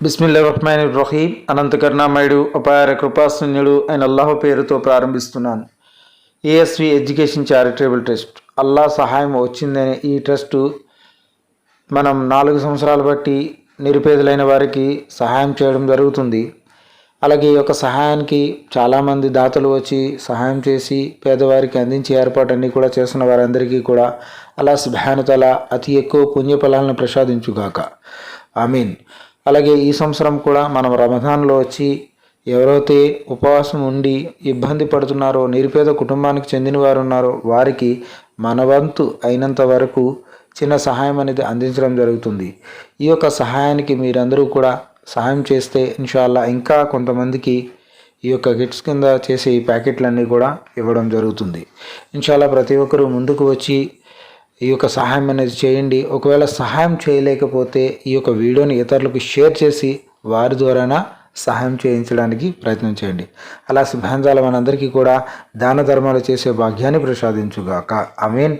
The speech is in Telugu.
బిస్మిల్లా రహ్మాన్ రహీం అనంత కరుణామయుడు అపార కృపాశన్యుడు అయిన అల్లాహ్ పేరుతో ప్రారంభిస్తున్నాను. ASV education charitable trust. Allah సహాయం వచ్చిందని ఈ ట్రస్టు మనం నాలుగు సంవత్సరాలు బట్టి నిరుపేదలైన వారికి సహాయం చేయడం జరుగుతుంది. అలాగే ఈ యొక్క సహాయానికి చాలామంది దాతలు వచ్చి సహాయం చేసి పేదవారికి అందించే ఏర్పాటన్నీ కూడా చేస్తున్న వారందరికీ కూడా అలా సుభానుతల అతి ఎక్కువ పుణ్యఫలాలను ప్రసాదించుగాక. ఐ మీన్ అలాగే ఈ సంవత్సరం కూడా మనం రమదాన్లో వచ్చి ఎవరైతే ఉపవాసం ఉండి ఇబ్బంది పడుతున్నారో నిరుపేద కుటుంబానికి చెందిన వారు ఉన్నారో వారికి మన వంతు అయినంత వరకు చిన్న సహాయం అనేది అందించడం జరుగుతుంది. ఈ యొక్క సహాయానికి మీరందరూ కూడా సహాయం చేస్తే ఇన్షాల్లా ఇంకా కొంతమందికి ఈ యొక్క కిట్స్ కింద చేసే ఈ ప్యాకెట్లన్నీ కూడా ఇవ్వడం జరుగుతుంది. ఇన్షాల్లా ప్రతి ఒక్కరూ ముందుకు వచ్చి ఈ యొక్క సహాయం అనేది చేయండి. ఒకవేళ సహాయం చేయలేకపోతే ఈ యొక్క వీడియోని ఇతరులకు షేర్ చేసి వారి ద్వారానా సహాయం చేయించడానికి ప్రయత్నం చేయండి. అలా శుభాంజాల మనందరికీ కూడా దాన ధర్మాలు చేసే భాగ్యాన్ని ప్రసాదించుగాక. I mean